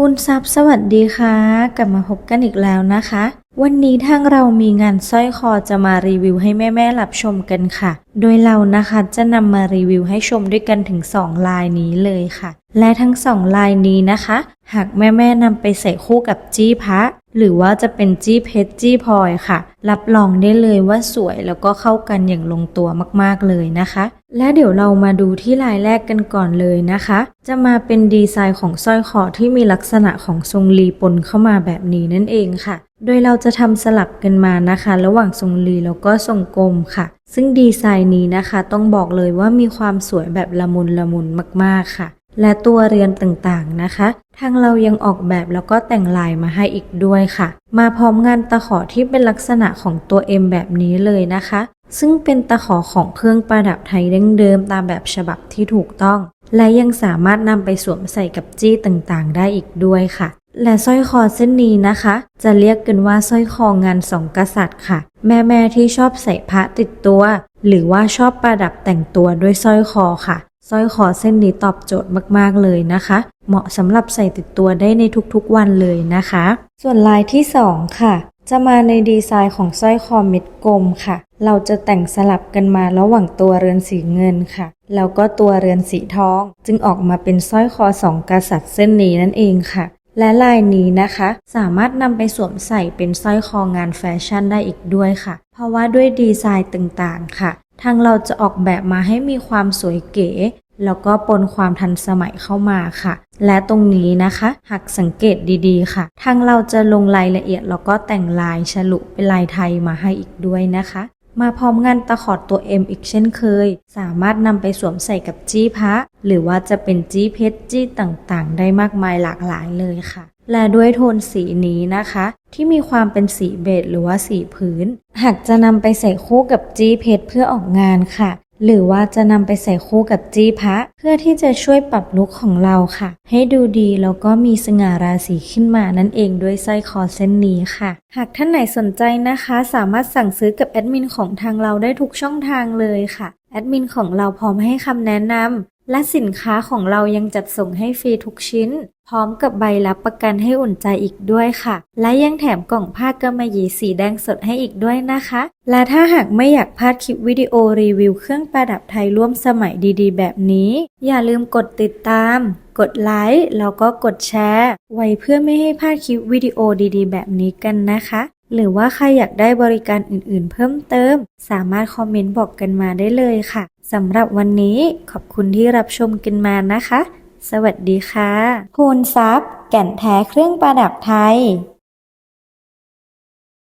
พูนทรัพย์สวัสดีค่ะ กลับมาพบกันอีกแล้วนะคะ วันนี้ทางเรามีงานสร้อยคอจะมารีวิวให้แม่ๆรับชมกันค่ะ โดยเรานะคะจะนำมารีวิวให้ชมด้วยกันถึง 2 ลายนี้เลยค่ะ และทั้ง 2 ลายนี้นะคะ หากแม่ๆนำไปใส่คู่กับจี้พระ หรือว่าจะเป็นจี้เพชรจี้พลอยค่ะ รับรองได้เลยว่าสวยแล้วก็เข้ากันอย่างลงตัวมากๆเลยนะคะ และเดี๋ยวเรามาดูที่ลายแรกกันก่อนเลยนะคะ จะมาเป็นดีไซน์ของสร้อยคอที่มีลักษณะของทรงลีปนเข้ามาแบบนี้นั่นเองค่ะ โดยเราจะทำสลับกันมานะคะ ระหว่างทรงลีแล้วก็ทรงกลมค่ะ ซึ่งดีไซน์นี้นะคะ ต้องบอกเลยว่ามีความสวยแบบละมุนละมุนมากๆค่ะ และตัวเรือนต่างๆนะคะ ทางเรายังออกแบบแล้วก็แต่งลายมาให้อีกด้วยค่ะ มาพร้อมงานตะขอที่เป็นลักษณะของตัว M แบบนี้เลยนะคะ ซึ่งเป็นตะขอของเครื่องประดับไทยดั้งเดิมตามแบบฉบับที่ถูกต้อง และยังสามารถนำไปสวมใส่กับจี้ต่างๆ ได้อีกด้วยค่ะและสร้อยคอเส้นนี้นะคะ จะเรียกกันว่าสร้อยคองานสองกษัตริย์ค่ะ แม่ๆที่ชอบใส่พระติดตัว หรือว่าชอบประดับแต่งตัวด้วยสร้อยคอค่ะ สร้อยคอเส้นนี้ตอบโจทย์มากๆเลยนะคะ เหมาะสำหรับใส่ติดตัวได้ในทุกๆวันเลยนะคะ ส่วนลายที่ 2 ค่ะ จะมาในดีไซน์ของสร้อยคอเม็ดกลมค่ะ เราจะแต่งสลับกันมาระหว่างตัวเรือนสีเงินค่ะ แล้วก็ตัวเรือนสีทอง จึงออกมาเป็นสร้อยคอสองกษัตริย์เส้นนี้นั่นเองค่ะและลายนี้นะคะ สามารถนำไปสวมใส่เป็นสร้อยคองานแฟชั่นได้อีกด้วยค่ะ เพราะว่าด้วยดีไซน์ต่างๆค่ะ ทางเราจะออกแบบมาให้มีความสวยเก๋ แล้วก็ปนความทันสมัยเข้ามาค่ะ และตรงนี้นะคะ หากสังเกตดีๆค่ะ ทางเราจะลงรายละเอียดแล้วก็แต่งลายฉลุเป็นลายไทยมาให้อีกด้วยนะคะ มาพร้อมงานตะขอดตัว M อีกเช่นเคย สามารถนำไปสวมใส่กับจี้พระหรือว่าจะเป็นจี้เพชรจี้ต่างๆ ได้มากมายหลากหลายเลยค่ะ และด้วยโทนสีนี้นะคะ ที่มีความเป็นสีเบจหรือว่าสีพื้น หากจะนำไปใส่คู่กับจี้เพชรเพื่อออกงานค่ะ หรือว่าจะนำไปใส่คู่กับจี้พระ เพื่อที่จะช่วยปรับลุคของเราค่ะ ให้ดูดีแล้วก็มีสง่าราศีขึ้นมานั่นเองด้วยสร้อยคอเส้นนี้ค่ะ หากท่านไหนสนใจนะคะ สามารถสั่งซื้อกับแอดมินของทางเราได้ทุกช่องทางเลยค่ะแอดมินของเราพร้อมให้คำแนะนำ และสินค้าของเรายังจัดส่งให้ฟรีทุกชิ้น พร้อมกับใบรับประกันให้อุ่นใจอีกด้วยค่ะ และยังแถมกล่องผ้ากำมะหยี่สีแดงสดให้อีกด้วยนะคะ และถ้าหากไม่อยากพลาดคลิปวิดีโอรีวิวเครื่องประดับไทยร่วมสมัยดีๆ แบบนี้ อย่าลืมกดติดตาม กดไลค์แล้วก็กดแชร์ ไว้เพื่อไม่ให้พลาดคลิปวิดีโอดีๆ แบบนี้กันนะคะ หรือว่าใครอยากได้บริการอื่นๆ เพิ่มเติม สามารถคอมเมนต์บอกกันมาได้เลยค่ะสำหรับวันนี้ขอบคุณที่รับชมกันมานะคะ สวัสดีค่ะ คูณทรัพย์ แก่นแท้เครื่องประดับไทย